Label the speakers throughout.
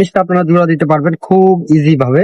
Speaker 1: জিনিসটা আপনারা জোড়া দিতে পারবেন খুব ইজি ভাবে।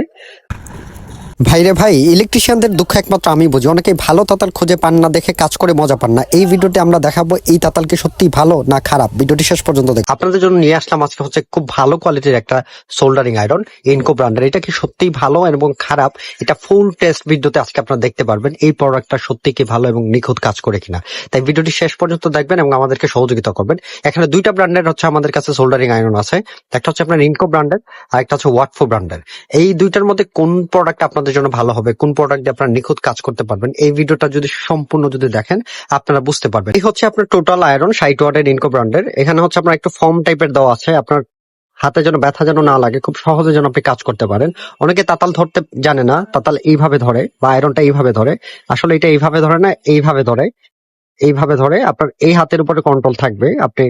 Speaker 2: ভাইরে ভাই ইলেকট্রিশিয়ানদের দুঃখ একমাত্র আমি বুঝি। অনেকে ভালো তাতাল খুঁজে পান না, দেখে কাজ করে মজা পান না। এই ভিডিওতে আমরা দেখাবো, এই তাতাল কি সত্যি ভালো না খারাপ? ভিডিওটি শেষ পর্যন্ত দেখ আপনাদের জন্য নিয়ে আসলাম আজকে হচ্ছে খুব ভালো কোয়ালিটির একটা সোল্ডারিং আয়রন ইনকো ব্র্যান্ডের এটা কি সত্যি ভালো এবং খারাপ? এটা ফুল টেস্ট ভিডিওতে আজকে আপনারা দেখতে পারবেন, এই প্রোডাক্টটা সত্যি কি ভালো এবং নিখুঁত কাজ করে কিনা। তাই ভিডিওটি শেষ পর্যন্ত দেখবেন এবং আমাদেরকে সহযোগিতা করবেন। এখানে দুইটা ব্র্যান্ডের হচ্ছে আমাদের কাছে সোল্ডারিং আয়রন আছে। একটা হচ্ছে আপনার ইনকো ব্র্যান্ডের আর একটা হচ্ছে ওয়াটফো ব্র্যান্ডের এই দুইটার মধ্যে কোন প্রোডাক্ট আপনাদের জন্য ভালো হবে, কোন প্রোডাক্ট দিয়ে আপনারা নিখুঁত কাজ করতে পারবেন, এই ভিডিওটা যদি সম্পূর্ণ যদি দেখেন, আপনারা বুঝতে পারবেন। এই হচ্ছে আপনার টোটাল আয়রন সাইট ওয়ার্ডের ইনকো ব্র্যান্ডের এখানে হচ্ছে আপনার একটু ফর্ম টাইপের দেওয়া আছে, আপনার হাতে যেন ব্যথা যেন না লাগে, খুব সহজে যেন আপনি কাজ করতে পারেন। অনেকে তাতাল ধরতে জানে না, তাতাল এইভাবে ধরে বা আয়রনটা এইভাবে ধরে। আসলে এটা এইভাবে ধরে না, এইভাবে ধরে। এইভাবে ধরে আপনার এই হাতের উপরে কন্ট্রোল থাকবে, আপনি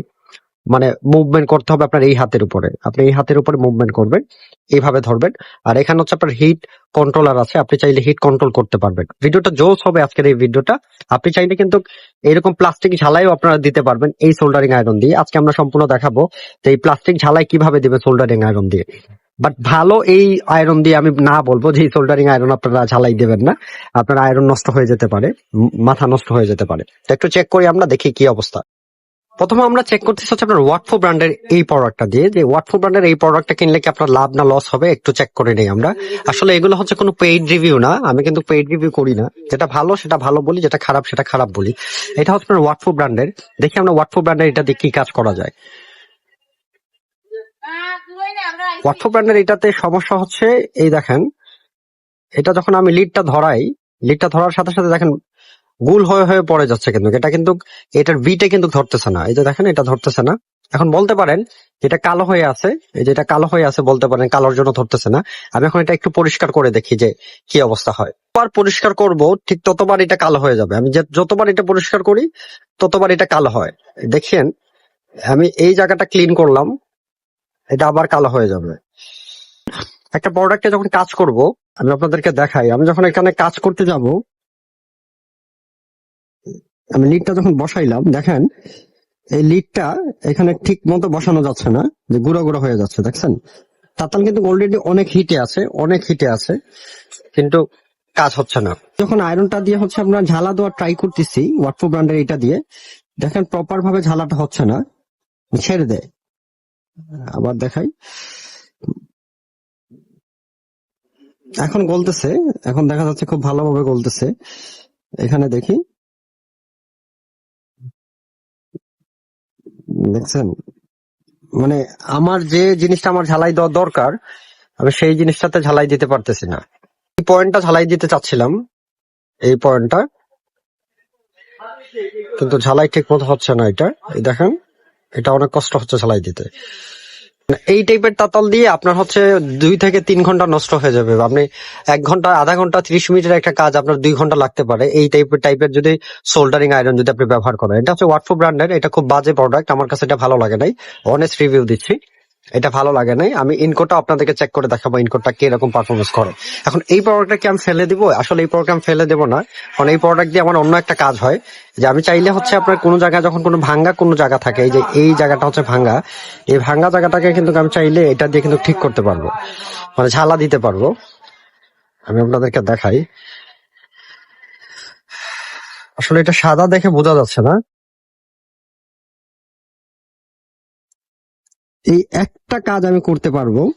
Speaker 2: মানে মুভমেন্ট করতে হবে আপনার এই হাতের উপরে। আপনি এই হাতের উপরে মুভমেন্ট করবেন, এইভাবে ধরবেন। আর এখানে হচ্ছে আপনার হিট কন্ট্রোলার আছে, আপনি চাইলে হিট কন্ট্রোল করতে পারবেন। ভিডিওটা জোস হবে আজকের এই ভিডিওটা। আপনি চাইলে কিন্তু এরকম প্লাস্টিক ঝালাইও আপনারা দিতে পারবেন এই সোল্ডারিং আয়রন দিয়ে। আজকে আমরা সম্পূর্ণ দেখাবো যে এই প্লাস্টিক ঝালাই কীভাবে দিবে সোল্ডারিং আয়রন দিয়ে। বাট ভালো এই আয়রন দিয়ে আমি না বলব যে সোল্ডারিং আয়রন আপনারা ঝালাই দেবেন না। আপনার আয়রন নষ্ট হয়ে যেতে পারে, মাথা নষ্ট হয়ে যেতে পারে। তো একটু চেক করি আমরা, দেখি কি অবস্থা। প্রথমে আমরা চেক করতেছি হচ্ছে আপনার ওয়াটফো ব্র্যান্ডের এই প্রোডাক্টটা দিয়ে, যে ওয়াটফো ব্র্যান্ডের এই প্রোডাক্টটা কিনলে কি আপনার লাভ না লস হবে? একটু চেক করে নেই আমরা। আসলে এগুলো হচ্ছে কোনো পেইড রিভিউ না, আমি কিন্তু পেইড রিভিউ করি না। যেটা ভালো, সেটা ভালো বলি, যেটা খারাপ, সেটা খারাপ বলি। এটা হচ্ছে ওয়াটফো ব্র্যান্ডের দেখি আমরা ওয়াটফো ব্র্যান্ডের এটা দিয়ে কি কাজ করা যায়। ওয়াটফো ব্র্যান্ডের এটাতে সমস্যা হচ্ছে, এই দেখেন, এটা যখন আমি লিডটা ধরাই লিডটা ধরার সাথে সাথে দেখেন গুল হয়ে হয়ে পড়ে যাচ্ছে কিন্তু। এটা কিন্তু, এটার বিটে কিন্তু ধরতেছে না। এই যে দেখেন, এটা ধরতেছে না। এখন বলতে পারেন এটা কালো হয়ে আছে, এই যে এটা কালো হয়ে আছে বলতে পারেন, কালোর জন্য ধরতেছে না। আমি এখন এটা একটু পরিষ্কার করে দেখি যে কি অবস্থা হয়। যতবার পরিষ্কার করব, ঠিক ততবার এটা কালো হয়ে যাবে। আমি যতবার এটা পরিষ্কার করি, ততবার এটা কালো হয়। দেখেন, আমি এই জায়গাটা ক্লিন করলাম, এটা আবার কালো হয়ে যাবে। একটা প্রোডাক্টে যখন কাজ করব, আমি আপনাদেরকে দেখাই। আমি যখন এখানে কাজ করতে যাব আমি লিডটা যখন বসাইলাম, দেখেন, এই লিডটা এখানে ঠিক মতো বসানো যাচ্ছে না, যে গুঁড়ো গুঁড়ো হয়ে যাচ্ছে, দেখছেন? তাতাল কিন্তু অলরেডি অনেক হিটে আছে, অনেক হিটে আছে, কিন্তু কাজ হচ্ছে না। যখন আয়রনটা দিয়ে হচ্ছে আমরা ঝালা দেওয়ার ট্রাই করতেছি ওয়াটফো ব্র্যান্ডের এটা দিয়ে, দেখেন প্রপার ভাবে ঝালাটা হচ্ছে না, ছেড়ে দেয়। আবার দেখাই। এখন গলতেছে, এখন দেখা যাচ্ছে খুব ভালোভাবে গলতেছে। এখানে দেখি। দেখছেন? মানে আমার যে জিনিসটা আমার ঝালাই দেওয়া দরকার, আমি সেই জিনিসটাতে ঝালাই দিতে পারতেছি না। এই পয়েন্টটা ঝালাই দিতে চাচ্ছিলাম, এই পয়েন্টটা। কিন্তু ঝালাই ঠিক মতো হচ্ছে না এটা। এই দেখেন, এটা অনেক কষ্ট হচ্ছে ঝালাই দিতে। এই টাইপের তাতাল দিয়ে আপনার হচ্ছে দুই থেকে তিন ঘণ্টা নষ্ট হয়ে যাবে। আপনি এক ঘণ্টা, আধা ঘণ্টা, ত্রিশ মিনিটের একটা কাজ আপনার দুই ঘণ্টা লাগতে পারে। এই টাইপের টাইপের যদি সোল্ডারিং আয়রন যদি আপনি ব্যবহার করেন, এটা হচ্ছে ওয়াটফো ব্র্যান্ডের এটা খুব বাজে প্রোডাক্ট আমার কাছে এটা ভালো লাগে নাই। অনেস্ট রিভিউ দিচ্ছি। এটা ভালো লাগে নাই। আমি ইনকোটা আপনাদেরকে চেক করে দেখাবো ইনকোটা কি এরকম পারফরমেন্স করে। এখন এই প্রোডাক্টটা কি আমি ফেলে দিব? আসলে এই প্রোডাক্ট আমি ফেলে দেবো না। কারণ এই প্রোডাক্ট দিয়ে আমার অন্য একটা কাজ হয়। যে আমি চাইলে হচ্ছে আপনার কোনো জায়গায় যখন কোনো ভাঙ্গা কোনো জায়গা থাকে, এই যে এই জায়গাটা হচ্ছে ভাঙ্গা, এই ভাঙ্গা জায়গাটাকে কিন্তু আমি চাইলে এটা দিয়ে কিন্তু ঠিক করতে পারব। মানে ঝালা দিতে পারব। আমি আপনাদেরকে দেখাই। আসলে এটা সাদা দেখে বোঝা যাচ্ছে না। এই একটা কাজ আমি করতে পারব।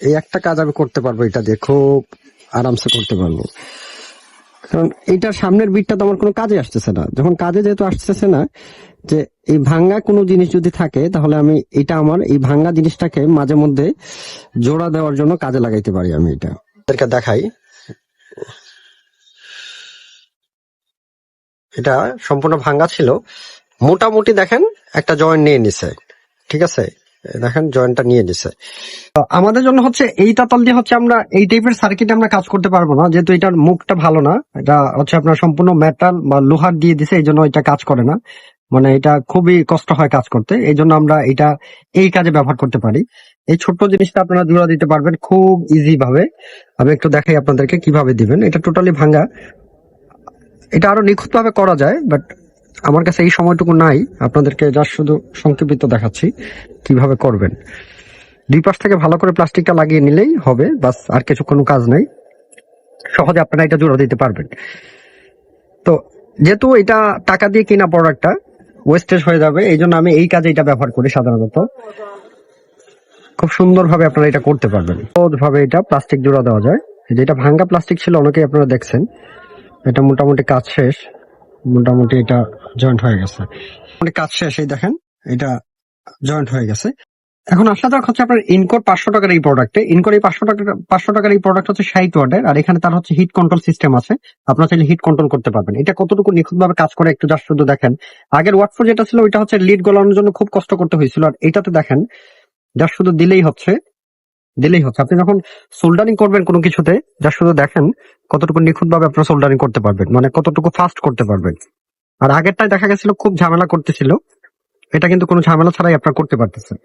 Speaker 2: এই একটা কাজ আমি করতে পারব এটা দিয়ে খুব আরামসে করতে পারব। কারণ এইটার সামনের বিটটা তো আমার কোনো কাজে আসতেছে না। যখন কাজে যেহেতু আসতেছে না, যে এই ভাঙ্গা কোনো জিনিস যদি থাকে, তাহলে আমি এটা আমার এই ভাঙ্গা জিনিসটাকে মাঝে মধ্যে জোড়া দেওয়ার জন্য কাজে লাগাইতে পারি আমি এটা। দেখাই। এটা সম্পূর্ণ ভাঙ্গা ছিল। মোটামুটি দেখেন, একটা জয়েন্ট নিয়ে নিছে। ঠিক আছে? দেখেন জয়েন্টটা নিয়ে নিছে। আমাদের জন্য হচ্ছে এই তাতাল দিয়ে হচ্ছে আমরা এই টাইপের সার্কিটে আমরা কাজ করতে পারব না, যেহেতু এটার মুখটা ভালো না। এটা হচ্ছে আপনার সম্পূর্ণ মেটাল বা লোহার দিয়ে দিছে, এই জন্য এটা কাজ করে না। মানে এটা খুবই কষ্ট হয় কাজ করতে, এই জন্য আমরা এটা এই কাজে ব্যবহার করতে পারি। এই ছোট্ট জিনিসটা আপনারা জোড়া দিতে পারবেন খুব ইজি ভাবে। আমি একটু দেখাই আপনাদেরকে কীভাবে দিবেন। এটা টোটালি ভাঙ্গা। এটা আরও নিখুঁত ভাবে করা যায় বাট আমার কাছে এই সময়টুকু নাই। আপনাদেরকে যা শুধু সংক্ষিপ্ত দেখাচ্ছি কীভাবে করবেন।
Speaker 1: দুই পাশ থেকে ভালো করে প্লাস্টিকটা লাগিয়ে নিলেই হবে, বাস আর কিছু কোনো কাজ নাই। সহজে আপনারা এটা জোড়া দিতে পারবেন। তো যেহেতু এটা টাকা দিয়ে কিনা প্রোডাক্টটা ওয়েস্টেজ হয়ে যাবে, এই জন্য আমি এই কাজে এটা ব্যবহার করি সাধারণত। খুব সুন্দরভাবে আপনারা এটা করতে পারবেন। সহজভাবে এটা প্লাস্টিক জোড়া দেওয়া যায়। যেটা ভাঙ্গা প্লাস্টিক ছিল, অনেকেই আপনারা দেখছেন। এটা মোটামুটি কাজ শেষ। মোটামুটি এটা জয়েন্ট হয়ে গেছে। মোটামুটি কাজ শেষ, এই দেখেন, এটা জয়েন্ট হয়ে গেছে। এখন আসা যাক হচ্ছে আপনার ইনকোর পাঁচশো টাকার এই প্রোডাক্টে ইনকোর এই পাঁচশো টাকা, পাঁচশো টাকার এই প্রোডাক্ট হচ্ছে ষাট ওয়ার্ডের আর এখানে তার হচ্ছে হিট কন্ট্রোল সিস্টেম আছে। আপনারা চাইলে হিট কন্ট্রোল করতে পারবেন। এটা কতটুকু নিখুঁতভাবে কাজ করে একটু জাস্ট শুধু দেখেন। আগের ওয়াটফোর যেটা ছিল, ওইটা হচ্ছে লিড গলানোর জন্য খুব কষ্ট করতে হয়েছিল। আর এটাতে দেখেন জাস্ট শুধু দিলেই হচ্ছে। দিলেই হচ্ছে। আপনি যখন সোল্ডারিং করবেন কোনো কিছুতে, যা শুধু দেখেন কতটুকু নিখুঁতভাবে আপনারা সোল্ডারিং করতে পারবেন মানে কতটুকু ফাস্ট করতে পারবেন। আর আগেরটায় দেখা গেছিল খুব ঝামেলা করতেছিল, এটা কিন্তু কোনো ঝামেলা ছাড়াই আপনার করতে পারতেছেন।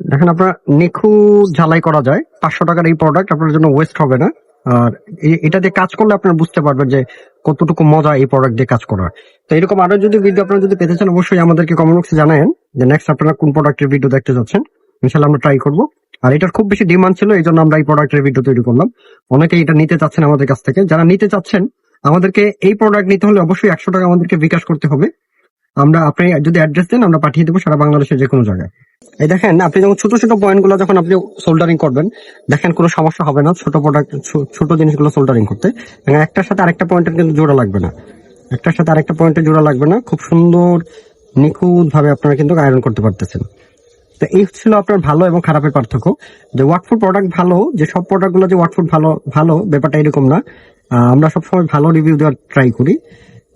Speaker 1: দেখেন আপনার নিখুঁত ঝালাই করা যায়, পাঁচশো টাকার এই প্রোডাক্ট আপনার জন্য ওয়েস্ট হবে না। আর এটা দিয়ে কাজ করলে আপনারা বুঝতে পারবেন যে কতটুকু মজা এই প্রোডাক্ট দিয়ে কাজ করা তো এরকম আরও যদি ভিডিও আপনারা যদি পেতে চান, অবশ্যই আমাদেরকে কমেন্ট বক্সে জানায়েন। যে নেক্সট আপনারা কোন প্রোডাক্টের ভিডিও দেখতে যাচ্ছেন ইনশাল্লাহ আমরা ট্রাই করব। আর এটার খুব বেশি ডিমান্ড ছিল, এই জন্য আমরা এই প্রোডাক্টের ভিডিও তৈরি করলাম। অনেকে এটা নিতে চাচ্ছেন আমাদের কাছ থেকে। যারা নিতে চাচ্ছেন, আমাদেরকে এই প্রোডাক্ট নিতে হলে অবশ্যই একশো টাকা আমাদেরকে বিকাশ করতে হবে। আমরা আপনি যদি অ্যাড্রেস দেন, আমরা পাঠিয়ে দেবো সারা বাংলাদেশের যে কোনো জায়গায়। এই দেখেন, আপনি যখন ছোট ছোট পয়েন্টগুলো যখন আপনি সোল্ডারিং করবেন, দেখেন কোনো সমস্যা হবে না, ছোট প্রোডাক্ট ছোট জিনিসগুলো সোল্ডারিং করতে। একটার সাথে আরেকটা পয়েন্টের কিন্তু জোড়া লাগবে না। একটার সাথে আরেকটা পয়েন্টের জোড়া লাগবে না। খুব সুন্দর নিখুঁত ভাবে আপনারা কিন্তু আয়রন করতে পারতেছেন। তো এই ছিল আপনার ভালো এবং খারাপের পার্থক্য। যে ওয়াটফুড প্রোডাক্ট ভালো, যে সব প্রোডাক্টগুলো যে ওয়াটফুড ভালো ভালো, ব্যাপারটা এরকম না। আমরা সবসময় ভালো রিভিউ দেওয়ার ট্রাই করি।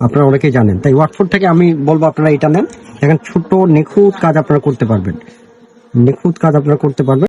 Speaker 1: আপনারা অনেকেই জানেন। তাই ওয়াটফুড থেকে আমি বলব আপনারা এটা নেন। এখন ছোট নিখুঁত কাজ আপনারা করতে পারবেন। নিখুঁত কাজ আপনারা করতে পারবেন।